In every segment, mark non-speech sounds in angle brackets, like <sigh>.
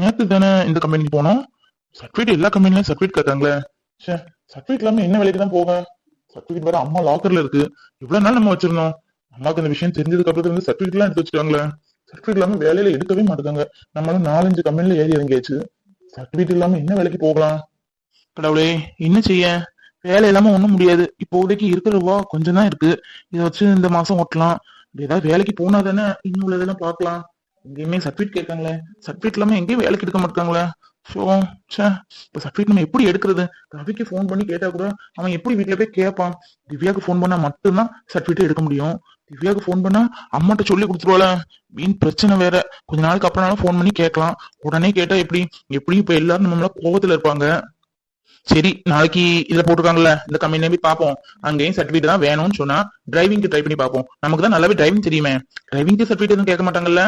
நேற்று தானே இந்த கம்பெனிக்கு போனோம். சர்டிஃபிகேட் எல்லா கம்பெனிலையும் சர்டிஃபிகேட் கேட்டாங்களே. சே சர்டிஃபிகேட் இல்லாம என்ன வேலைக்கு தான் போவேன்? சர்டிஃபிகேட் வேற அம்மா லாக்கர்ல இருக்கு. இவ்வளவு நாள் நம்ம வச்சிருந்தோம். அம்மாக்கு இந்த விஷயம் தெரிஞ்சதுக்கு அப்புறம் இருந்து சர்டிஃபிகேட் எல்லாம் எடுத்து வச்சுட்டாங்களே. சர்டிஃபிகேட் இல்லாம வேலையில எடுக்கவே மாட்டாங்க. நம்மளும் நாலஞ்சு கம்பெனில ஏறி இறங்கியாச்சு. சர்டிஃபிகேட் இல்லாம என்ன வேலைக்கு போகலாம்? கடவுளே என்ன செய்ய? வேலை இல்லாம ஒண்ணும் முடியாது. இப்போதைக்கு இருக்கிற ரூபா கொஞ்சம் தான் இருக்கு. இதை வச்சு இந்த மாசம் ஓட்டலாம். ஏதாவது வேலைக்கு போனா தானே இன்னும் உள்ளதெல்லாம் பாக்கலாம் எங்கேயுமே சர்டிஃபிகேட் கேட்காங்களே. சர்டிஃபிகேட் இல்லாம எங்கேயும் வேலைக்கு எடுக்க மாட்டாங்களே. ஸோ சே இப்போ சர்டிஃபிகேட் நம்ம எப்படி எடுக்கிறது? ரவிக்கு ஃபோன் பண்ணி கேட்டா கூட அவன் எப்படி வீட்டில் போய் கேட்பான் திவ்யாவுக்கு ஃபோன் பண்ணா மட்டும்தான் சர்டிஃபிகேட் எடுக்க முடியும். திவ்யாவுக்கு ஃபோன் பண்ணா அம்மாட்ட சொல்லி கொடுத்துருவாள. மீன் பிரச்சனை வேற. கொஞ்ச நாளுக்கு அப்புறம் ஃபோன் பண்ணி கேட்கலாம். உடனே கேட்டா எப்படி? எப்படி இப்ப எல்லாரும் நம்ம மேல இருப்பாங்க. சரி நாளைக்கு இதுல போட்டிருக்காங்கல்ல. இந்த கம்பெனி போய் பார்ப்போம். அங்கேயும் சர்டிஃபிகேட் தான் வேணும்னு சொன்னா டிரைவிங்க்கு ட்ரை பண்ணி பார்ப்போம். நமக்கு தான் நல்லாவே டிரைவிங் தெரியுமே. டிரைவிங்க்கு சர்டிஃபிகேட் எதுவும் கேட்க மாட்டாங்கல்ல?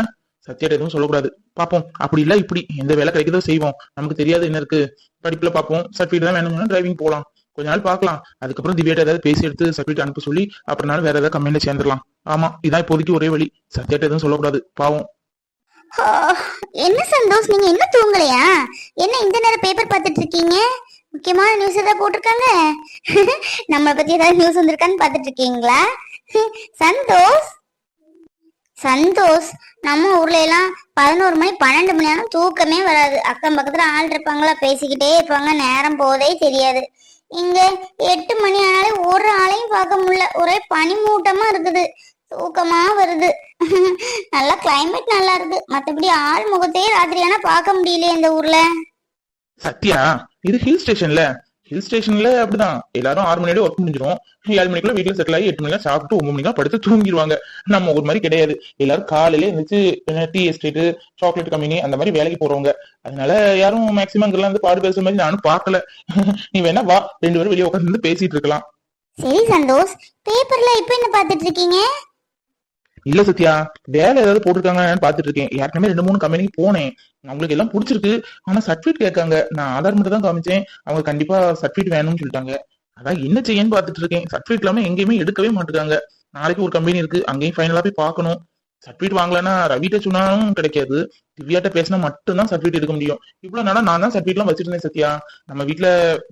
சத்தியாட்ட எதுவும் சொல்லக்கூடாது. பார்ப்போம். அப்படி இல்ல இப்படி. எந்த வேலை கிடைக்குதோ செய்வோம். நமக்கு தெரியாது என்ன இருக்கு. படிப்புல பார்ப்போம். சர்டிஃபிகேட் தான் வேணும்னா டிரைவிங் போலாம். கொஞ்ச நாள் பார்க்கலாம். அதுக்கப்புறம் திவ்யாட்ட ஏதாவது பேசி எடுத்து சர்டிஃபிகேட் அனுப்ப சொல்லி அப்புறம்னாலும் வேற ஏதாவது கம்பெனில சேர்ந்துடலாம். ஆமா இதான் இப்போதைக்கு ஒரே வழி. சத்தியாட்ட எதுவும் சொல்லக்கூடாது. பாவம். என்ன சந்தோஷ்? நீங்க என்ன தூங்கலையா? என்ன இந்த நேரம் பேப்பர் பார்த்துட்டு இருக்கீங்க? முக்கியமான நியூஸ் ஏதாவது போட்டிருக்காங்க? <laughs> நம்மளை பத்தி ஏதாவது நியூஸ் வந்திருக்கான்னு பார்த்துட்டு இருக்கீங்களா? <laughs> சந்தோஷ்? சந்தோஷ் நம்ம ஊர்ல எல்லாம் பதினோரு மணி பன்னெண்டு மணி ஆனா தூக்கமே வராது. அக்கம் பக்கத்துல ஆள் இருப்பாங்களா பேசிக்கிட்டே இருப்பாங்க நேரம் போதே தெரியாது. இங்க எட்டு மணி ஆனாலே ஒரு ஆளையும் பார்க்க முடியல. ஒரே பனிமூட்டமா இருக்குது. தூக்கமா வருது. <laughs> நல்லா கிளைமேட் நல்லா இருக்கு. மத்தபடி ஆள் முகத்தையே ராத்திரி ஆனா பார்க்க முடியலையே இந்த ஊர்ல. சத்யா இது ஹில் ஸ்டேஷன்ல ஹில் ஸ்டேஷன்ல அப்படிதான். எல்லாரும் ஆறு மணியோட ஒர்க் முடிஞ்சிடும் ஏழு மணிக்குள்ள வீட்டுல செட்டில் ஆகி எட்டு மணிக்கெல்லாம் சாப்பிட்டு ஒன்பது மணிக்கெல்லாம் படுத்து தூங்கிடுவாங்க நம்ம ஒரு மாதிரி கிடையாது. எல்லாரும் காலையில எழுந்திரிச்சு டீ எஸ்டேட் சாக்லேட் கம்பெனி அந்த மாதிரி வேலைக்கு போறவங்க. அதனால யாரும் மேக்சிமம் இங்கெல்லாம் வந்து பாடு பேசுற மாதிரி நானும் பார்க்கல. நீ வேணா வா. ரெண்டு பேரும் வெளியே உட்காந்து பேசிட்டு இருக்கலாம். சரி சந்தோஷ். பேப்பர்ல இப்ப என்ன பாத்துட்டு இருக்கீங்க? இல்ல சத்யா வேலை ஏதாவது போட்டிருக்காங்கன்னு பாத்துட்டு இருக்கேன் ஏற்கனவே ரெண்டு மூணு கம்பெனிக்கு போனேன். அவங்களுக்கு எல்லாம் பிடிச்சிருக்கு. ஆனா சர்டிபிகேட் கேட்காங்க. நான் ஆதார் மட்டும் தான் காமிச்சேன். அவங்க கண்டிப்பா சர்டிபிகேட் வேணும்னு சொல்லிட்டாங்க. அதான் என்ன செய்யன்னு பாத்துட்டு இருக்கேன் சர்டிபிகேட் இல்லாம எங்கேயுமே எடுக்கவே மாட்டேங்காங்க நாளைக்கு ஒரு கம்பெனி இருக்கு. அங்கேயும் ஃபைனலா போய் பார்க்கணும். சர்டிபிகேட் வாங்கலன்னா ரவிட்ட சொன்னாலும் கிடைக்காது. திவ்யாட்ட பேசினா மட்டும்தான் சர்டிபிகேட் எடுக்க முடியும். இவ்வளவு நாளா நான் தான் சர்டிபிகேட் எல்லாம் வச்சிருந்தேன் சத்யா. நம்ம வீட்டுல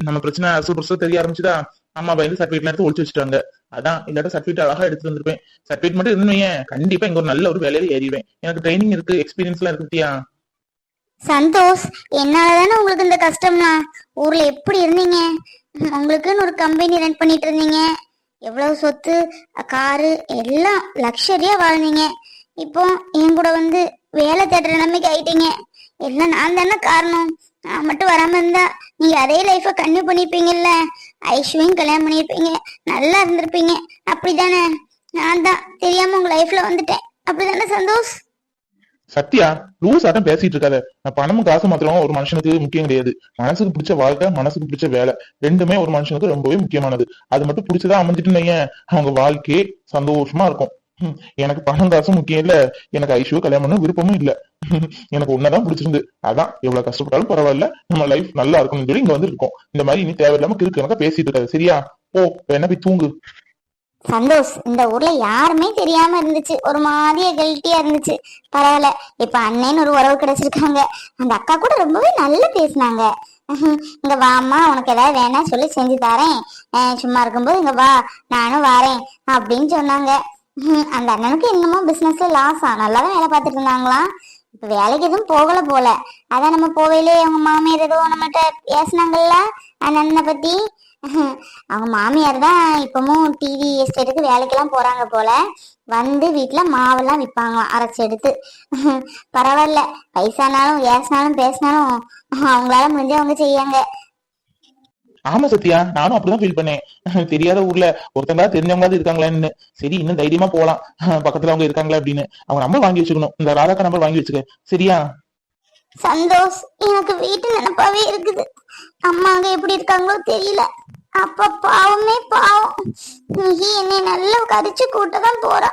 நம்ம பிரச்சனை அரசு புதுசா தெரிய ஆரம்பிச்சுதா அம்மா பயந்து சர்டிபிகேட் எடுத்து ஒழிச்சு வச்சுட்டாங்க. அதான் இல்லாட்ட சர்டிஃபிகேட் அழகா எடுத்து வந்திருப்பேன். சர்டிஃபிகேட் மட்டும் இருந்தேன் கண்டிப்பா இங்க ஒரு நல்ல ஒரு வேலையில ஏறிடுவேன். எனக்கு ட்ரைனிங் இருக்கு எக்ஸ்பீரியன்ஸ் எல்லாம் இருக்கு சந்தோஷ் என்னாலதானே உங்களுக்கு இந்த கஷ்டம்னா? ஊர்ல எப்படி இருந்தீங்க? உங்களுக்குன்னு ஒரு கம்பெனி ரன் பண்ணிட்டு இருந்தீங்க. எவ்வளவு சொத்து காரு எல்லாம் லக்ஸரியா வாழ்ந்தீங்க. இப்போ என் கூட வந்து வேலை தேடுற நிலைமைக்கு ஆயிட்டீங்க. எல்லாம் நான் தானே காரணம்? நான் மட்டும் வராம இருந்தா நீங்க அதே லைஃப கன்டினியூ பண்ணிப்பீங்கல்ல? ஐஸ்வரையும் கல்யாணம் பண்ணிருப்பீங்க நல்லா இருந்திருப்பீங்க. அப்படிதானே? நான் தான். தெரியாம உங்க லைஃப்ல வந்துட்டேன். அப்படிதானே சந்தோஷ்? சத்யா லூஸ் ஆட்டம் பேசிட்டு இருக்காத. நான் பணமும் காசு மாத்திரம் ஒரு மனுஷனுக்கு முக்கியம் கிடையாது. மனசுக்கு பிடிச்ச வாழ்க்கை மனசுக்கு பிடிச்ச வேலை. ரெண்டுமே ஒரு மனுஷனுக்கு ரொம்பவே முக்கியமானது. அது மட்டும் பிடிச்சதா அமைஞ்சிட்டு அவங்க வாழ்க்கையே சந்தோஷமா இருக்கும். எனக்கு பணம் காசும் முக்கியம் இல்ல. எனக்கு ஐஷுவை கல்யாணம் விருப்பமும் இல்ல. எனக்கு உன்னதான் பிடிச்சிருந்து. அதான் எவ்வளவு கஷ்டப்பட்டாலும் பரவாயில்ல. நம்ம லைஃப் நல்லா இருக்கும் சொல்லி இங்க வந்து இருக்கோம் இந்த மாதிரி இனி தேவையில்லாம கிறுக்கு கணக்கா பேசிட்டு இருக்காது. சரியா? ஓ என்ன போய் தூங்கு. சந்தோஷ் இந்த ஊர்ல யாருமே தெரியாம இருந்துச்சு. ஒரு மாதிரியா கெல்ட்டியா இருந்துச்சு. பரவாயில்ல. இப்ப அண்ணன் ஒரு உறவு கிடைச்சிருக்காங்க. அந்த அக்கா கூட ரொம்பவே நல்லா பேசினாங்க. இங்க வாம்மா உனக்கு ஏதாவது வேணா சொல்லி செஞ்சு தரேன். சும்மா இருக்கும்போது இங்க வா நானும் வரேன் அப்படின்னு சொன்னாங்க. அந்த அண்ணனுக்கு என்னமோ பிசினஸ்ல லாஸ் ஆ. நல்லா தான் வேலை பார்த்துட்டு இருந்தாங்களாம் இப்ப வேலைக்கு எதுவும் போகல போல. அதான் நம்ம போவையிலே அவங்க மாமியார் ஏதோ நம்மகிட்ட பேசினாங்கல்ல அந்த அண்ணனை பத்தி. அவங்க மாமியார் தான் இப்பவும் டிவி எஸ்டேட்டுக்கு வேலைக்கெல்லாம் போறாங்க போல. வந்து வீட்டுல மாவெல்லாம் விற்பாங்களாம் அரைச்சி எடுத்து. பரவாயில்ல. வயசானாலும் ஏசினாலும் பேசினாலும் அவங்களால முடிஞ்சு அவங்க செய்யாங்க ஆமா சத்யா நானும் அப்படிதான் ஃபீல் பண்ணேன். <laughs> தெரியாத ஊர்ல ஒருத்தங்களா தெரிஞ்சவங்களாவது இருக்காங்களான்னு. சரி இன்னும் தைரியமா போலாம். <laughs> பக்கத்துல அவங்க இருக்காங்களா அப்படின்னு. அவங்க நம்பர் வாங்கி வச்சுக்கணும். இந்த ராதாக்கா நம்பர் வாங்கி வச்சுக்க. சரியா? சந்தோஷ் எனக்கு வீட்டு நினைப்பாவே இருக்குது. அம்மா அங்க எப்படி இருக்காங்களோ தெரியல. அப்பா பாவமே பாவம். நீ என்னை நல்லா கரிச்சு கூட்ட தான் போறா.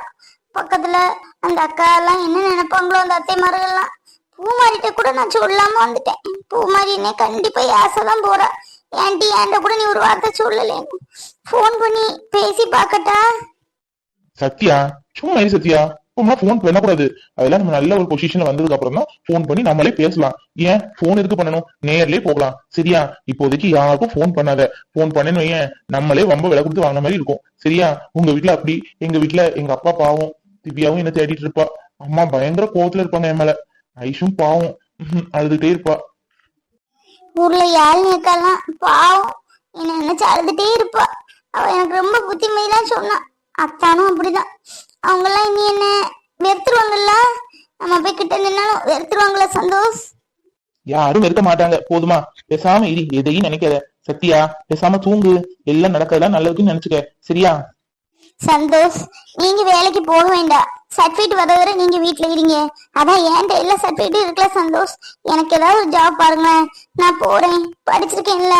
பக்கத்துல அந்த அக்கா எல்லாம் என்ன நினைப்பாங்களோ அந்த அத்தை அத்தைமார்கள்லாம் பூமாரிட்ட கூட நான் சொல்லாம வந்துட்டேன். பூமாரி என்னை கண்டிப்பா ஆசைதான் போறா. ஏன்டி ஏன்ட கூட நீ ஒரு வார்த்தை சொல்லலேன்னு ஃபோன் பண்ணி பேசி பார்க்கட்டா? சத்யா சும்மா இரு சத்யா. சும்மா ஃபோன் பண்ணக்கூடாது அதெல்லாம் நம்ம நல்ல ஒரு பொசிஷன்ல வந்ததுக்கு அப்புறம் தான் ஃபோன் பண்ணி நம்மளே பேசலாம். ஏன்? ஃபோன் எதுக்கு பண்ணணும்? நேர்லயே போகலாம். சரியா? இப்போதைக்கு யாருக்கும் ஃபோன் பண்ணாத. ஃபோன் பண்ணணும் ஏன் நம்மளே ரொம்ப விலை கொடுத்து வாங்கின மாதிரி இருக்கும். சரியா? உங்க வீட்ல அப்படி. எங்க வீட்ல எங்க அப்பா பாவம். திவ்யாவும் என்ன தேடிட்டு இருப்பா. அம்மா பயங்கர கோவத்துல இருப்பாங்க என் மேல. ஐஷும் பாவம். அழுதுகிட்டே இருப்பா. ஊர்ல யாழினி அக்காலாம் பாவம். என்ன நினைச்சு அழுதுட்டே இருப்பா. அவ எனக்கு ரொம்ப புத்திமதிதான் சொன்னான் அத்தானும் அப்படிதான். அவங்கெல்லாம் இனி என்ன? வெறுத்துருவாங்கல்ல? நம்ம போய் கிட்ட நின்னாலும் வெறுத்துருவாங்களா சந்தோஷ்? யாரும் இருக்க மாட்டாங்க. போதுமா? பேசாம இரு. எதையும் நினைக்காத. சத்தியா பேசாம தூங்கு. எல்லாம் நடக்கிறதெல்லாம் நல்லதுக்குன்னு நினைச்சுக்க. சரியா? சந்தோஷ் நீங்க வேலைக்கு போக வேண்டாம். சர்டிஃபிகேட் வர வரை நீங்க வீட்டுல இருங்க. அதான் என் கையில சர்டிஃபிகேட் இருக்கல சந்தோஷ்? எனக்கு ஏதாவது ஒரு ஜாப் பாருங்களேன். நான் போறேன். படிச்சிருக்கேன்ல.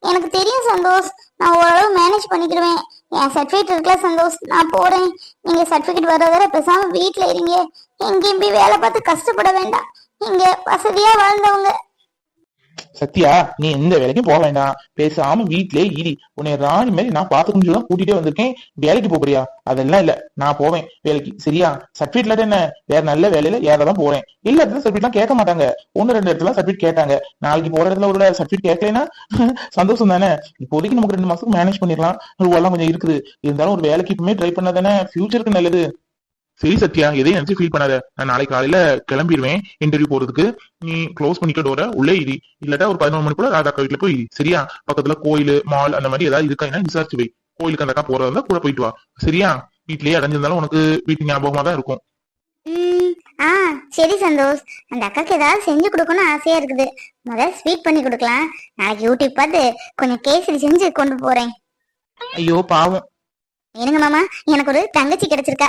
எனக்கு தெரியும் சந்தோஷ். நான் ஓரளவு மேனேஜ் பண்ணிக்கிடுவேன். என் சர்டிஃபிகேட் இருக்கல சந்தோஷ்? நான் போறேன். நீங்க சர்டிஃபிகேட் வர வரை பேசாம வீட்டுல இருங்க. எங்கேயும் போய் வேலை பார்த்து கஷ்டப்பட வேண்டாம். நீங்க வசதியா வாழ்ந்தவங்க. சத்யா நீ எந்த வேலைக்கும் போக வேண்டாம். பேசாம வீட்லயே இடி உன்னை ராணி மாதிரி நான் பாத்துக்கணும் சொல்லி கூட்டிட்டே வந்திருக்கேன். வேலைக்கு போறியா? அதெல்லாம் இல்ல. நான் போவேன். வேலைக்கு. சரியா? சர்டிபிகேட் இல்லாட்ட என்ன? வேற நல்ல வேலையில ஏறதான் போறேன். இல்ல இடத்துல சர்டிபிகேட்லாம் கேட்க மாட்டாங்க. ஒன்னு ரெண்டு இடத்துல சர்டிபிகேட் கேட்டாங்க. நாளைக்கு போற இடத்துல ஒரு சர்டிபிகேட் கேட்கலன்னா <laughs> சந்தோஷம் தானே? இப்போதைக்கு நமக்கு ரெண்டு மாசத்துக்கு மேனேஜ் பண்ணிடலாம். ரூபாலாம் கொஞ்சம் இருக்குது. இருந்தாலும் ஒரு வேலைக்கு இப்பவுமே ட்ரை பண்ணாதானே ஃபியூச்சருக்கு நல்லது. சரி சத்யா எதையும் நினைச்சு ஃபீல் பண்ணாத. நான் நாளைக்கு காலையில கிளம்பிடுவேன் இன்டர்வியூ போறதுக்கு. நீ க்ளோஸ் பண்ணிக்க டோர உள்ளே இரி. இல்லாட்டா ஒரு பதினொரு மணிக்குள்ள ராதாக்கா வீட்டுல போய் இரு. சரியா? பக்கத்துல கோயில் மால் அந்த மாதிரி ஏதாவது இருக்கா என்ன? விசாரிச்சு வை. கோயிலுக்கு அந்த அக்கா போறதா இருந்தா கூட போயிட்டு வா. சரியா? வீட்லயே அடைஞ்சிருந்தாலும் உனக்கு வீட்டு ஞாபகமா தான் இருக்கும். ஆ சரி சந்தோஷ். அந்த அக்காக்கு ஏதாவது செஞ்சு கொடுக்கணும்னு ஆசையா இருக்குது. முதல்ல ஸ்வீட் பண்ணி கொடுக்கலாம். நாளைக்கு யூடியூப் பார்த்து கொஞ்சம் கேசரி செஞ்சு கொண்டு போறேன். ஐயோ பாவம். என்னங்க மாமா எனக்கு ஒரு தங்கச்சி கிடைச்சிருக்கா.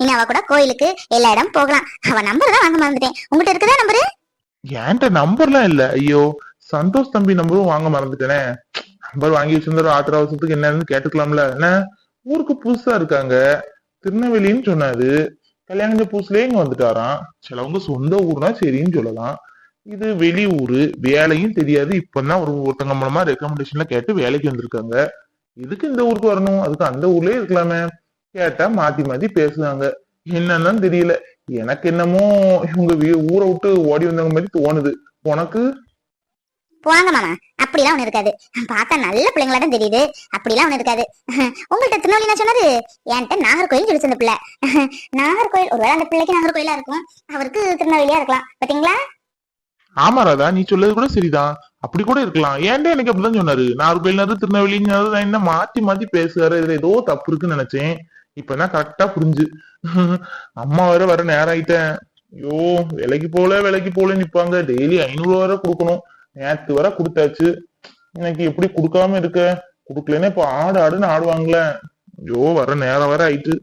இனி அவ கூட கோயிலுக்கு எல்லா இடம் போகலாம். அவ நம்பர் தான் வாங்க மறந்துட்டேன். உங்ககிட்ட இருக்குதா நம்பரு என்கிட்ட நம்பர்லாம் இல்ல. ஐயோ சந்தோஷ் தம்பி நம்பரும் வாங்க மறந்துட்டேனே. நம்பர் வாங்கி வச்சிருந்தாரு ஆத்திர அவசரத்துக்கு என்னன்னு கேட்டுக்கலாம்ல. என்ன? ஊருக்கு புதுசா இருக்காங்க. திருநெல்வேலின்னு சொன்னாரு. கல்யாணம் புதுசுலயே இங்க வந்துட்டாராம். சிலவங்க சொந்த ஊர்னா சரின்னு சொல்லலாம். இது வெளி ஊரு. வேலையும் தெரியாது. இப்பதான் ஒரு ஒருத்தங்க மூலமா ரெக்கமெண்டேஷன்ல கேட்டு வேலைக்கு வந்திருக்காங்க. எதுக்கு இந்த ஊருக்கு வரணும் அதுக்கு அந்த ஊர்லயே இருக்கலாமே கேட்டா மாத்தி மாத்தி பேசுனாங்க. என்னன்னு தெரியல. எனக்கு என்னமோ இவங்க வீ- ஊரை விட்டு ஓடி வந்தவங்க மாதிரி தோணுது. உனக்கு? போங்க மாமா அப்படிலாம் ஒண்ணு இருக்காது. பார்த்தா நல்ல பிள்ளைங்களா தான் தெரியுது. அப்படிலாம் ஒண்ணு இருக்காது. உங்கள்கிட்ட திருநெல்வேலி நான் சொன்னது என்கிட்ட நாகர்கோயில் சொல்லிச்சு அந்த பிள்ளை. நாகர்கோயில் ஒருவேளை அந்த பிள்ளைக்கு நாகர்கோயிலா இருக்கும். அவருக்கு திருநெல்வேலியா இருக்கலாம். பாத்தீங்களா? ஆமா ராதா நீ சொல்லது கூட சரிதான். அப்படி கூட இருக்கலாம். ஏன்டா எனக்கு அப்படிதான் சொன்னாரு? நாகர்கோயில்னாரு திருநெல்வேலினாரு நான் என்ன மாத்தி மாத்தி பேசுறாரு? இதுல ஏதோ தப்பு இருக்குன்னு நினைச்சேன். இப்பதான் கரெக்டா புரிஞ்சு. அம்மா வேற வர நேரம் ஆயிட்டேன். ஐயோ விலைக்கு போல விலைக்கு போல நிப்பாங்க. டெய்லி ஐநூறு ரூபா வரை கொடுக்கணும். நேத்து வர கொடுத்தாச்சு. எனக்கு எப்படி கொடுக்காம இருக்க? கொடுக்கலன்னா இப்ப ஆடு ஆடுன்னு ஆடுவாங்களே ஐயோ வர நேரம் வர ஆயிட்டு.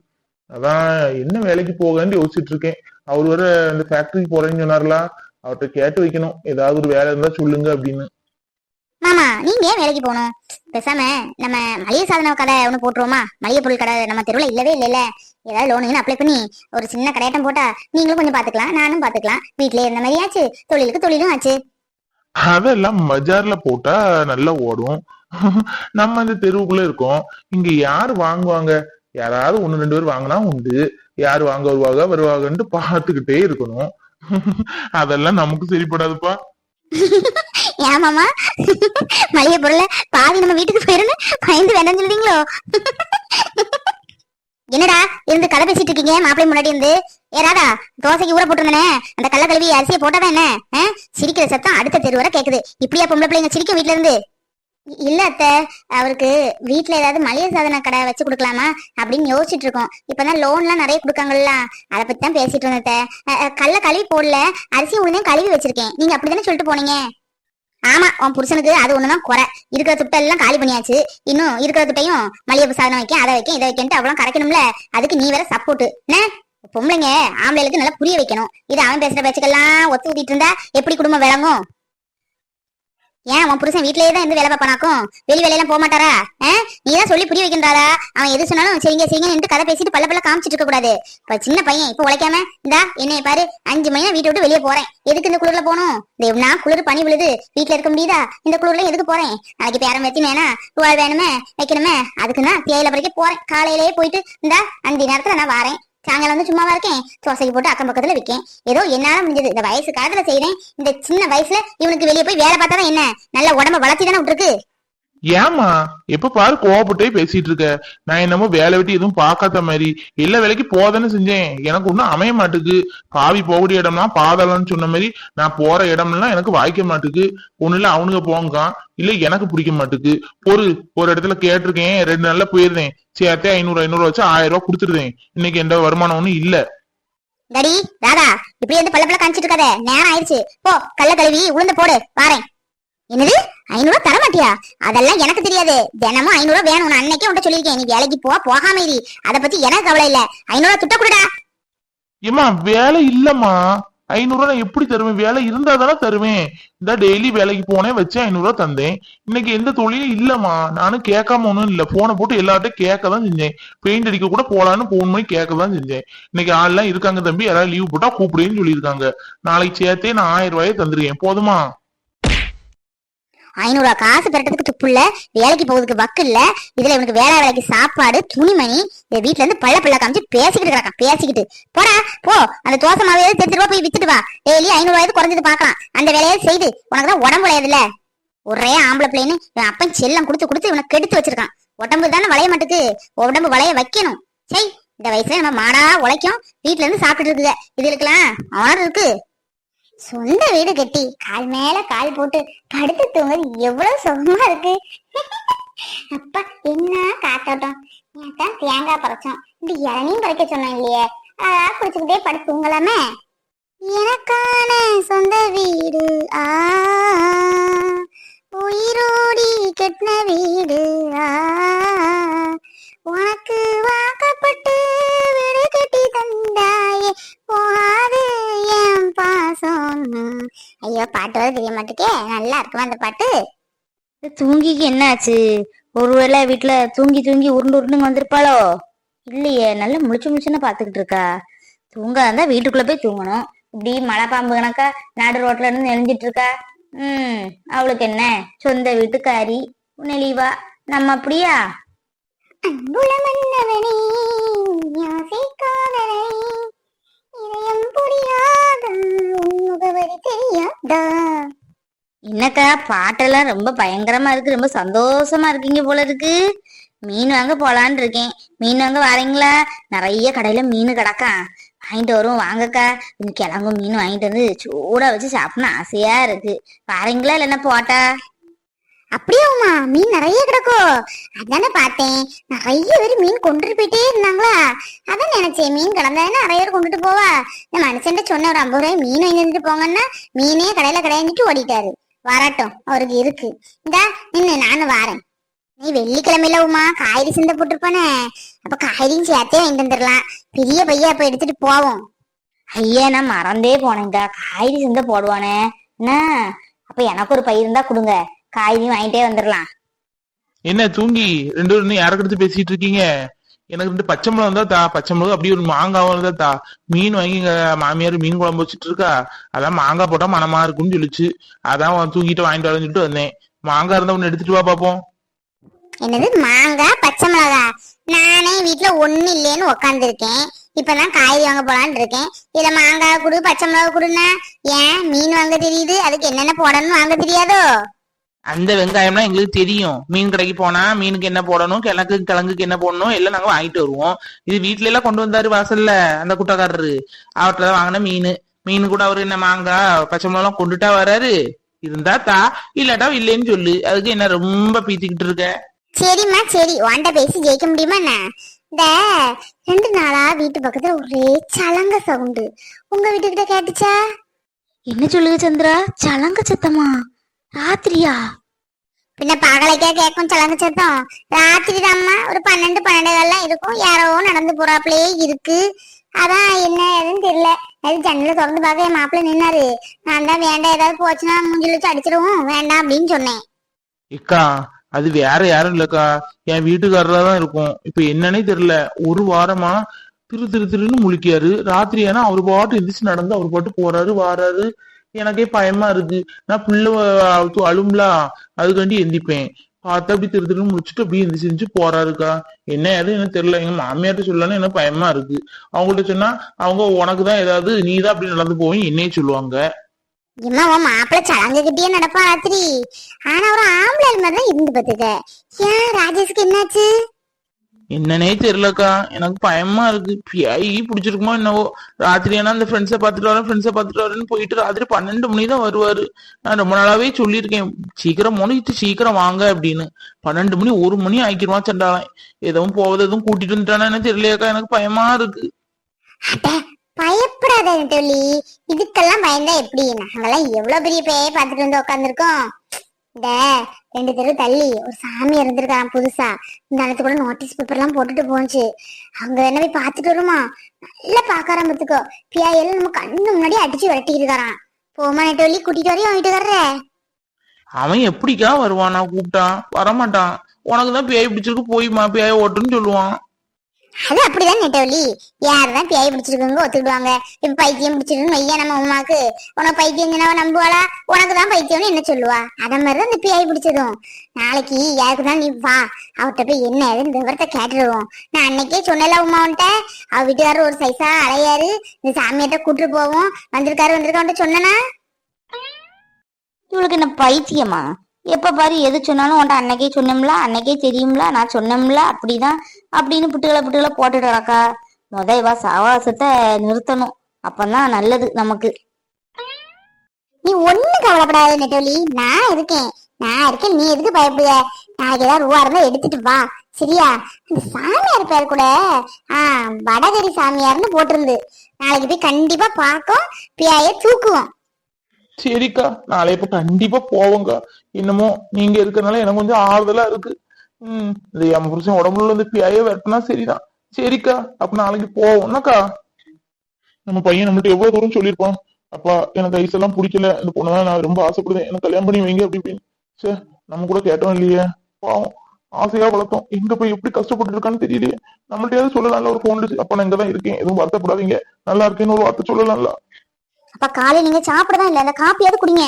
அதான் என்ன வேலைக்கு போகன்னு யோசிச்சுட்டு இருக்கேன். அவர் வர இந்த ஃபேக்டரிக்கு போறேன்னு சொன்னார்லாம் அவர்கிட்ட கேட்டு வைக்கணும். ஏதாவது ஒரு வேலை இருந்தா சொல்லுங்க அப்படின்னு. மாமா நீங்க ஏன் வேலைக்கு போகணும்? பேசாம நம்ம மளிகை சாதன கடை ஒண்ணு போட்டுருவோமா? மளிகை பொருள் கடை நம்ம தெருவுல இல்லவே இல்லைல்ல. ஏதாவது லோனு அப்ளை பண்ணி ஒரு சின்ன கடையாட்டம் போட்டா நீங்களும் கொஞ்சம் பாத்துக்கலாம் நானும் பாத்துக்கலாம். வீட்லயே இருந்த மாதிரி ஆச்சு தொழிலுக்கு தொழிலும் ஆச்சு. அதெல்லாம் பஜார்ல போட்டா நல்லா ஓடும். நம்ம இந்த தெருவுக்குள்ள இருக்கோம். இங்க யாரு வாங்குவாங்க? யாராவது ஒண்ணு ரெண்டு பேர் வாங்கினா உண்டு. யாரு வாங்க வருவாங்க வருவாங்கன்ட்டு பார்த்துக்கிட்டே இருக்கணும். அதெல்லாம் நமக்கு சரிப்படாதுப்பா. ஏன் மாமா? மளிகை பொருளை பாதி நம்ம வீட்டுக்கு போயிருந்து பயந்து வேண்டாம்னு சொல்லுவீங்களோ? என்னடா இருந்து கதை பேசிட்டு இருக்கீங்க மாப்பிள்ளை முன்னாடி இருந்து? ஏறாதா தோசைக்கு ஊற போட்டிருந்தனே அந்த கள்ள கழுவி அரிசியை போட்டாதான் என்ன? சிரிக்கிற சத்தம் அடுத்த தெருவரை கேக்குது. இப்படியா பொம்பளை பிள்ளைங்க சிரிக்க வீட்டுல இருந்து? இல்ல அத்த அவருக்கு வீட்ல ஏதாவது மளிகை சாதன கடை வச்சு கொடுக்கலாமா அப்படின்னு யோசிச்சுட்டு இருக்கோம். இப்பதான் லோன்லாம் நிறைய கொடுக்காங்கல்ல அதை பத்தி தான் பேசிட்டு இருந்தேன் கல்ல கழுவி போடல அரிசி உடனே கழுவி வச்சிருக்கேன். நீங்க அப்படிதானே சொல்லிட்டு போனீங்க? ஆமா உன் புருஷனுக்கு அது ஒண்ணுதான் குறை. இருக்கிற துட்டை எல்லாம் காலி பண்ணியாச்சு. இன்னும் இருக்கிற துட்டையும் மளிகை சாதனம் வைக்க அதை வைக்க இதை வைக்கன்ட்டு அவ்வளவு கரைக்கணும்ல? அதுக்கு நீ வேற சப்போர்ட் என்ன? பொம்பளைங்க ஆம்பளைகளுக்கு நல்லா புரிய வைக்கணும். இது அவன் பேசுற பேச்சுக்கெல்லாம் ஒத்து ஊத்திட்டு இருந்தா எப்படி குடும்பம் விளங்கும்? ஏன் உன் புருஷன் வீட்லயே தான் இருந்து வேலை பார்ப்பானாக்கும்? வெளி வேலையெல்லாம் போக மாட்டாரா நீ தான் சொல்லி புரிய வைக்கின்றாரா அவன் எது சொன்னாலும் சரிங்க சரிங்க நின்று கதை பேசிட்டு பல்ல பல்ல காமிச்சிட்டு இருக்க கூடாது. இப்ப சின்ன பையன் இப்ப உழைக்காம இந்தா என்னைய பாரு அஞ்சு மணி வீட்டை விட்டு வெளியே போறேன். எதுக்கு இந்த குளிர்ல போகணும்? இந்த குளிர் பனி விழுது. வீட்ல இருக்க முடியுதா? இந்த குளிர்ல எதுக்கு போறேன்? நாளைக்கு பேரம் வச்சு வேணா வேணுமே வைக்கணுமே. அதுக்கு தான் தேயிலை பிறகு போறேன். காலையிலேயே போயிட்டு இந்தா அஞ்சு நேரத்துல நான் வாரேன். சாயங்காலம் வந்து சும்மாவா இருக்கேன். தோசைக்கு போட்டு அக்கம் பக்கத்துல விற்கேன் ஏதோ என்னால முடிஞ்சது. இந்த வயசு காலத்துல செய்யறேன் இந்த சின்ன வயசுல இவனுக்கு வெளியே போய் வேலை பார்த்தா என்ன? நல்ல உடம்ப வளர்ச்சி தானே விட்டுருக்கு. ஏமா எப்ப பாரு கோவப்பட்டே பேசிட்டு இருக்க நான் என்னமோ வேலை வெட்டி எதுவும் பார்க்காத மாதிரி. எல்லா வேலைக்கு போதன்னு செஞ்சேன். எனக்கு ஒன்னும் அமைய மாட்டுக்கு. பாவி போகக்கூடிய இடம்லாம் பாதலாம்னு சொன்ன மாதிரி நான் போற இடம்லாம் எனக்கு வாய்க்க மாட்டுக்கு. ஒண்ணு இல்ல அவனுங்க போங்கான் இல்ல எனக்கு பிடிக்க மாட்டுக்கு. ஒரு ஒரு இடத்துல கேட்டிருக்கேன். ரெண்டு நாள்ல போயிருந்தேன். சேர்த்தே ஐநூறு ஐநூறு வச்சு ஆயிரம் ரூபாய் கொடுத்துருந்தேன். இன்னைக்கு எந்த வருமானம் ஒண்ணும் இல்ல. டடி ராதா இப்படி வந்து பல்ல பல்ல காமிச்சிட்டு இருக்காத. நேரம் ஆயிடுச்சு. போ கல்ல கழுவி உளுந்து போடு. வாரேன். என்னது? ஐநூறு தர மாட்டியா அதெல்லாம் எனக்கு தெரியாது. தினமும் ஐநூறு வேணும் நான் அன்னைக்கே உன்ட்ட சொல்லியிருக்கேன். நீ வேலைக்கு போ போகாம இரு. அதை பத்தி எனக்கு கவலை இல்ல. ஐநூறு துட்ட கொடுடா. ஏமா வேலை இல்லம்மா. ஐநூறு நான் எப்படி தருவேன்? வேலை இருந்தா தானே தருவேன். இந்த டெய்லி வேலைக்கு போனேன் வச்சு ஐநூறு ரூபாய் தந்தேன். இன்னைக்கு எந்த தொழிலும் இல்லம்மா. நானும் கேட்காம ஒண்ணும் இல்ல. போனை போட்டு எல்லார்ட்டையும் கேட்க தான் செஞ்சேன். பெயிண்ட் அடிக்க கூட போலான்னு போன் பண்ணி கேட்க தான் செஞ்சேன். இன்னைக்கு ஆள்லாம் இருக்காங்க தம்பி. யாராவது லீவ் போட்டா கூப்பிடுன்னு சொல்லியிருக்காங்க. நாளைக்கு சேர்த்தே நான் ஆயிரம் ரூபாயே தந்துருக்கேன். போதுமா? ஐநூறு ரூபா காசு பெறறதுக்கு துப்பு வேலைக்கு போகுதுக்கு வக்கு இல்ல. இதுல இவனுக்கு வேலை வேலைக்கு சாப்பாடு துணிமணி இந்த வீட்ல இருந்து பள்ள பள்ள காமிச்சு பேசிக்கிட்டு கிடக்கான் பேசிக்கிட்டு. போடா போ. அந்த தோசை மாவையாவது தெரிஞ்சு ரூபா போய் வித்துட்டு வா. டெய்லி ஐநூறு ரூபாய் குறைஞ்சது பார்க்கலாம். அந்த வேலையை செய்து உனக்கு தான் உடம்பு விளையாதுல்ல ஒரே ஆம்பளை பிள்ளைன்னு இவன் அப்பன் செல்லம் கொடுத்து கொடுத்து இவனை கெடுத்து வச்சிருக்கான். உடம்பு தானே வளைய மாட்டுக்கு. உடம்பு வளைய வைக்கணும். சரி இந்த வயசுல நம்ம மாடா உழைக்கும். வீட்ல இருந்து சாப்பிட்டுட்டு இருக்குது இது இருக்கலாம் ஆறு இருக்கு. சொந்த வீடு கட்டி கால் மேல கால் போட்டு படுத்து தூங்குறது எவ்வளவு சுகமா இருக்கு. அப்பா என்ன காத்தோட்டம்? தான் தேங்காய் பறைச்சோம். இந்த இளநியும் பறிக்க சொன்னேன் இல்லையே. அதான் குடிச்சுக்கிட்டே படுத்து தூங்கலாமே. எனக்கான சொந்த வீடு ஆ உயிரோடி கட்டின வீடு ஆ உனக்கு வாக்கப்பட்டு வீடு கட்டி தந்தாயே போகாது என் ஐயோ பாட்டு வர தெரிய மாட்டேக்கே நல்லா இருக்குமா அந்த பாட்டு? தூங்கிக்கு என்னாச்சு? ஒருவேளை வீட்டுல தூங்கி தூங்கி உருண்டு உருண்டுங்க வந்திருப்பாளோ? இல்லையே நல்லா முழிச்சு முழிச்சுன்னு பாத்துக்கிட்டு இருக்கா? தூங்க இருந்தா வீட்டுக்குள்ள போய் தூங்கணும். இப்படி மழை பாம்பு கணக்கா நாடு ரோட்ல இருந்து நெளிஞ்சிட்டு இருக்கா? ம் அவளுக்கு என்ன? சொந்த வீட்டுக்காரி நெளிவா? நம்ம அப்படியா? அன்புல மன்னவனே யாசை காதலை என்னக்கா பாட்டெல்லாம் ரொம்ப பயங்கரமா இருக்கு. ரொம்ப சந்தோஷமா இருக்கீங்க போல இருக்கு. மீன் வாங்க போலான் இருக்கேன். மீன் வாங்க வாரீங்களா? நிறைய கடையில மீன் கிடக்கான் வாங்கிட்டு வரும் வாங்கக்கா. இன்னைக்கு கிழங்கு மீன் வாங்கிட்டு வந்து சூடா வச்சு சாப்பிடணும் ஆசையா இருக்கு. வரீங்களா இல்லைன்னா போட்டா? அப்படியே உமா மீன் நிறைய கிடக்கும் அதானே பார்த்தேன். நிறைய பேர் மீன் கொண்டுட்டு போயிட்டே இருந்தாங்களா? அதான் நினைச்சேன் மீன் கிடந்தானே நிறைய பேர் கொண்டுட்டு போவா. இந்த மனுஷன் சொன்ன ஒரு ஐம்பது ரூபாய் மீன் வாங்கி வந்துட்டு போங்கன்னா மீனே கடையில கடையாந்துட்டு ஓடிட்டாரு. வரட்டும் அவருக்கு இருக்கு. இந்தா நின்னு நானும் வாரேன். நீ வெள்ளிக்கிழமையில உமா காய்கறி சிந்த போட்டிருப்பானே. அப்ப காய்கறியும் சேர்த்தே வாங்கிட்டு வந்துடலாம் பெரிய பையா அப்ப எடுத்துட்டு போவோம். ஐயா நான் மறந்தே போனேங்க்கா காய்கறி சிந்த போடுவானே. என்ன? அப்ப எனக்கு ஒரு பயிர் இருந்தா கொடுங்க. காய்கறி வாங்கிட்டே வந்துடலாம் என்ன தூங்கி ரெண்டு பேரும் யாருக்கு எடுத்து பேசிட்டு இருக்கீங்க? எனக்கு ரெண்டு பச்சை மிளகம் தான் தா பச்சை மிளகு அப்படியே ஒரு மாங்காவும் தான் தா. மீன் வாங்கி எங்க மாமியார் மீன் குழம்பு வச்சுட்டு இருக்கா? அதான் மாங்காய் போட்டா மனமா இருக்கும்னு சொல்லிச்சு. அதான் தூங்கிட்டு வாங்கிட்டு வரேன்னு சொல்லிட்டு வந்தேன். மாங்காய் இருந்தா ஒண்ணு எடுத்துட்டு வா பாப்போம். என்னது மாங்காய் பச்சை மிளகா? நானே வீட்ல ஒண்ணு இல்லைன்னு உக்காந்துருக்கேன். இப்பதான் காய்கறி வாங்க போலான்னு இருக்கேன். இதுல மாங்காய் குடு பச்சை மிளகா குடுனா ஏன்? மீன் வாங்க தெரியுது. அதுக்கு என்னென்ன போடணும்னு வாங்க தெரியாதோ? அந்த வெங்காயம்லாம் எங்களுக்கு தெரியும். மீன் கடைக்கு போனா மீனுக்கு என்ன போடணும் கிழங்கு கிழங்குக்கு என்ன போடணும் எல்லாம் நாங்க வாங்கிட்டு வருவோம். இது வீட்ல எல்லாம் கொண்டு வந்தாரு வாசல்ல அந்த குட்டக்காரரு. அவர்கிட்ட வாங்கின மீன். மீன் கூட அவரு என்ன மாங்காய் பச்சை மிளகாம் கொண்டுட்டா வராரு. இருந்தா தா இல்லாட்டா இல்லைன்னு சொல்லு. அதுக்கு என்ன ரொம்ப பீத்திக்கிட்டு இருக்க? சரிம்மா சரி. உன்கிட்ட பேசி ஜெயிக்க முடியுமா என்ன? இந்த ரெண்டு நாளா வீட்டு பக்கத்துல ஒரே சலங்க சவுண்டு. உங்க வீட்டுக்கிட்ட கேட்டுச்சா? என்ன சொல்லுங்க சந்திரா? சலங்க சத்தமா? ராத்திரியா? பின்ன பகலைக்கா கேட்கும் சலங்க சத்தம் ராத்திரி தாம்மா ஒரு பன்னெண்டு பன்னெண்டுகள்லாம் இருக்கும் யாரோ நடந்து போறாப்லயே இருக்கு அதான் என்ன ஏதுன்னு தெரியல அது ஜன்னல திறந்து பார்க்க என் மாப்பிள்ள நின்னாரு நான் தான் வேண்டாம் ஏதாவது போச்சுன்னா மூஞ்சில வச்சு அடிச்சிடுவோம் வேண்டாம் அப்படின்னு சொன்னேன் இக்கா அது வேற யாரும் இல்லக்கா என் வீட்டுக்காரரா தான் இருக்கும் இப்ப என்னன்னே தெரியல ஒரு வாரமா திரு திரு திருன்னு முழிக்காரு ராத்திரி ஆனா அவர் பாட்டு எந்திரிச்சு நடந்து அவர் பாட்டு போறாரு வாராரு எனக்கே பயமா இருக்கு. நான் புள்ள அழும்ல அதுக்காண்டி எந்திப்பேன். பார்த்தா அப்படி திரு திருன்னு முடிச்சுட்டு அப்படியே எந்திரிச்சு போறாருக்கா? என்ன ஏது எனக்கு தெரியல எங்க மாமியார்ட்ட சொல்லலாம்னு எனக்கு பயமா இருக்கு. அவங்கள்ட்ட சொன்னா அவங்க உனக்கு தான் ஏதாவது நீ தான் அப்படி நடந்து போய் என்னையே சொல்லுவாங்க. இம்மா உன் மாப்பிள்ள சலங்ககிட்டயே நடப்பான் ராத்திரி ஆனா ஒரு ஆம்பளை மாதிரி தான் இருந்து பாத்துக்க. ஏன் ராஜேஷ்க்கு என்னாச்சு? என்னன்னே தெரியலக்கா. எனக்கு பயமா இருக்கு. பிஐ பிடிச்சிருக்குமோ என்னவோ. ராத்திரி ஏன்னா அந்த ஃப்ரெண்ட்ஸை பார்த்துட்டு வரேன் ஃப்ரெண்ட்ஸை பார்த்துட்டு வரேன்னு போயிட்டு ராத்திரி பன்னெண்டு மணி தான் வருவாரு. நான் ரொம்ப நாளாவே சொல்லியிருக்கேன் சீக்கிரம் முடிச்சிட்டு சீக்கிரம் வாங்க அப்படின்னு. பன்னெண்டு மணி ஒரு மணி ஆக்கிடுவான் சண்டாளன். எதுவும் போவது எதுவும் கூட்டிட்டு வந்துட்டானு தெரியலையாக்கா. எனக்கு பயமா இருக்கு. பயப்படாத டொல்லி இதுக்கெல்லாம் பயந்தா எப்படி? நாங்கெல்லாம் எவ்வளவு பெரிய பேயை பார்த்துட்டு வந்து உட்காந்துருக்கோம் இந்த ரெண்டு தெரு தள்ளி ஒரு சாமி இருந்திருக்கான் புதுசா. இந்த இடத்து கூட நோட்டீஸ் பேப்பர் எல்லாம் போட்டுட்டு போச்சு அவங்க என்ன போய் பார்த்துட்டு வருமா? நல்லா பார்க்க ஆரம்பித்துக்கோ. பியாயெல்லாம் நம்ம கண்ணு முன்னாடி அடிச்சு விரட்டிட்டு இருக்காரான் போமா வழி கூட்டிட்டு வரையும் வீட்டு வர்ற? அவன் எப்படிக்கா வருவான் நான் கூப்பிட்டான். வரமாட்டான். உனக்கு தான் பிஐ பிடிச்சிருக்கு போய்மா பியாய ஓட்டுன்னு சொல்லுவான். அது அப்படிதான் நெட்டவலி யாருதான் பியாய் பிடிச்சிருக்குங்க ஒத்துக்கிடுவாங்க? இப்ப பைத்தியம் பிடிச்சிருக்கு ஐயா நம்ம உமாக்கு. உனக்கு பைத்தியம் சொன்னவ நம்புவாளா? உனக்கு தான் பைத்தியம்னு என்ன சொல்லுவா? அத மாதிரிதான் இந்த பியாய் பிடிச்சதும். நாளைக்கு யாருக்கு தான் நீ வா. அவர்கிட்ட போய் என்ன ஏதுன்னு விவரத்தை கேட்டுருவோம். நான் அன்னைக்கே சொன்னல உமா உன்ட்ட அவ வீட்டுக்காரர் ஒரு சைஸா அலையாரு. இந்த சாமியார்ட்ட கூட்டு போவோம். வந்திருக்காரு வந்திருக்கான்ட்டு சொன்னனா? இவளுக்கு என்ன பைத்தியமா? எப்ப பாரு எது சொன்னாலும் உன்ட்ட அன்னைக்கே சொன்னோம்ல அன்னைக்கே தெரியும்ல நான் சொன்னோம்ல அப்படிதான் அப்படின்னு புட்டுகளை புட்டுகளை போட்டுட்டு கிடக்கா முத இவா சாவாசத்தை நிறுத்தணும். அப்பதான் நல்லது நமக்கு. நீ ஒண்ணு கவலைப்படாத நெட்டோலி. நான் இருக்கேன். நான் இருக்கேன். நீ எதுக்கு பயப்படுற நாளைக்கு ஏதாவது ரூபா இருந்தா எடுத்துட்டு வா. சரியா? இந்த சாமியார் பேர் கூட ஆ வடகரி சாமியார்னு போட்டிருந்து. நாளைக்கு போய் கண்டிப்பா பார்க்கும். பியாய தூக்குவோம். சரிக்கா நாளை இப்ப கண்டிப்பா போவோங்க என்னமோ நீங்க இருக்கறனால எனக்கு கொஞ்சம் ஆறுதலா இருக்கு. உம் இந்த என் புருஷன் உடம்புல இருந்து பிஐய வெட்டினா சரிதான். சரிக்கா அப்ப நாளைக்கு போவோம்னாக்கா நம்ம பையன் நம்மள்ட்ட எவ்வளவு தூரம் சொல்லியிருப்பான். அப்பா எனக்கு ஐஸ் எல்லாம் பிடிக்கல. இந்த பொண்ணு நான் ரொம்ப ஆசைப்படுறேன் எனக்கு கல்யாணம் பண்ணி வைங்க அப்படி இப்படின்னு. சே நம்ம கூட கேட்டோம் இல்லையே. பாவம் ஆசையா வளர்த்தோம். எங்க போய் எப்படி கஷ்டப்பட்டு இருக்கான்னு தெரியலையே. நம்மள்ட்ட சொல்லலாம்ல ஒரு போன் அப்ப நான் இங்கதான் இருக்கேன். எதுவும் வருத்தப்படாதீங்க. நல்லா இருக்கேன்னு ஒரு வார்த்தை சொல்லலாம்ல. அப்ப காலை நீங்க சாப்பிடதான் இல்ல அந்த காப்பியாவது குடிங்க.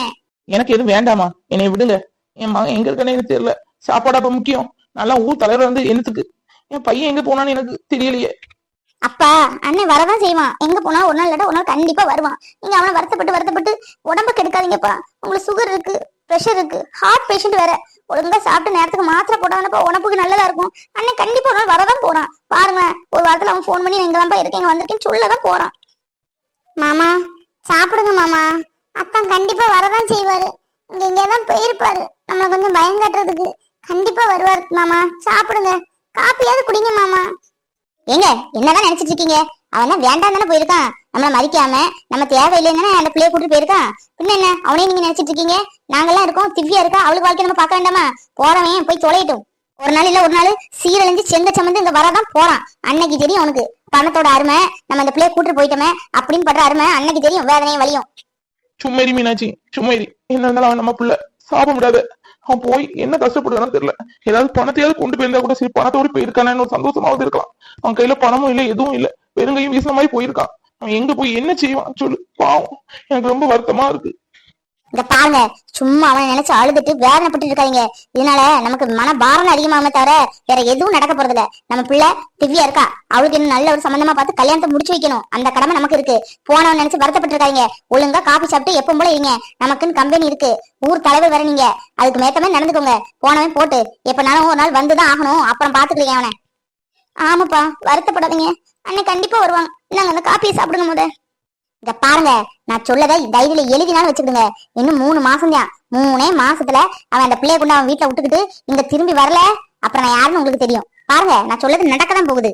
எனக்கு எதுவும் வேண்டாமா என்னை விடுங்க. என் மகன் எங்க இருக்கானே எனக்கு தெரியல. சாப்பாடு அப்ப முக்கியம். நல்லா ஊர் தலைவர் வந்து என்னத்துக்கு? என் பையன் எங்க போனான்னு எனக்கு தெரியலையே. அப்பா அண்ணன் வரதான் செய்வான். எங்க போனா ஒரு நாள் இல்லாட்டா ஒரு நாள் கண்டிப்பா வருவான். நீங்க அவனை வருத்தப்பட்டு வருத்தப்பட்டு உடம்ப கெடுக்காதீங்கப்பா உங்களுக்கு சுகர் இருக்கு பிரஷர் இருக்கு. ஹார்ட் பேஷண்ட் வேற. ஒழுங்கா சாப்பிட்டு நேரத்துக்கு மாத்திரை போட்டாங்கப்பா உடம்புக்கு நல்லதா இருக்கும். அண்ணன் கண்டிப்பா ஒரு நாள் வரதான் போறான். பாருங்க ஒரு வாரத்துல அவன் ஃபோன் பண்ணி எங்க தான்ப்பா இருக்கேன் இங்க வந்திருக்கேன்னு சொல்லதான் போறான். மாமா சாப்பிடுங்க மாமா. அத்தான் கண்டிப்பா வரதான் செய்வாரு. இங்க எங்கேயாதான் போயிருப்பாரு. நம்மள கொஞ்சம் பயம் கட்டுறதுக்கு கண்டிப்பா வருவார் மாமா. சாப்பிடுங்க. காப்பியாவது குடிங்க மாமா. ஏங்க என்னதான் நினைச்சிட்டு இருக்கீங்க? அவன் வேண்டாம் தானே போயிருக்கான். நம்மள மதிக்காம நம்ம தேவையில்லைன்னு அந்த பிள்ளைய கூட்டு போயிருக்கான். பின்ன என்ன? அவனே நீங்க நினைச்சிட்டு இருக்கீங்க? நாங்கெல்லாம் இருக்கோம். திவ்யா இருக்கா? அவளுக்கு வாழ்க்கை நம்ம பார்க்க வேண்டாமா? போறவன் போய் தொலையட்டும். ஒரு நாள் இல்ல ஒரு நாள் சீரழிஞ்சு செந்த சமந்து இங்க வரதான் போறான். அன்னைக்கு தெரியும் அவனுக்கு பணத்தோட அருமை நம்ம இந்த பிள்ளைய கூட்டு போயிட்டோமே அப்படின்னு படுற அருமை அன்னைக்கு தெரியும் வேதனையும் வலியும். சும்மேரி மீனாட்சி சும்மேரி என்ன இருந்தாலும் அவன் நம்ம புள்ள சாப்பிட முடியாது அவன் போய் என்ன கஷ்டப்படுறான்னு தெரியல. ஏதாவது பணத்தையாவது கொண்டு போயிருந்தா கூட சரி பணத்தோடு போயிருக்கானு ஒரு சந்தோஷமாவது இருக்கலாம். அவன் கையில பணமும் இல்லை எதுவும் இல்லை. வெறுங்கையும் வீசின மாதிரி போயிருக்கான். அவன் எங்க போய் என்ன செய்வான்? சொல்லு. பாவம். எனக்கு ரொம்ப வருத்தமா இருக்கு. இங்க பாருங்க சும்மா அவன் நினைச்சு அழுதுட்டு வேதனைப்பட்டு இருக்காதீங்க. இதனால நமக்கு மன பாரம் அதிகமாமே தவிர வேற எதுவும் நடக்க போறது இல்ல நம்ம பிள்ளை திவ்யா இருக்கா? அவளுக்கு இன்னும் நல்ல ஒரு சம்பந்தமா பார்த்து கல்யாணத்தை முடிச்சு வைக்கணும். அந்த கடமை நமக்கு இருக்கு. போனவன் நினைச்சு வருத்தப்பட்டு இருக்காங்க ஒழுங்கா காபி சாப்பிட்டு எப்பவும் போல இருங்க. நமக்குன்னு கம்பெனி இருக்கு. ஊர் தலைவர் வர நீங்க. அதுக்கு மேத்தமே நடந்துக்கோங்க. போனவன் போட்டு எப்பனாலும் ஒரு நாள் வந்துதான் ஆகணும். அப்புறம் பாத்துக்கிறீங்க அவனை. ஆமாப்பா வருத்தப்படாதீங்க. அண்ணன் கண்டிப்பா வருவாங்க நாங்க அந்த காப்பியை சாப்பிடுங்க முத இத பாருங்க நான் சொல்லதை டைரியில எழுதினாலும் வச்சுக்கிடுங்க. இன்னும் மூணு மாசம் தான். மூணே மாசத்துல அவன் அந்த பிள்ளைய கொண்டு அவன் வீட்டுல விட்டுக்கிட்டு இங்க திரும்பி வரல. அப்புறம் நான் யாருன்னு உங்களுக்கு தெரியும். பாருங்க நான் சொல்லது நடக்கதான் போகுது.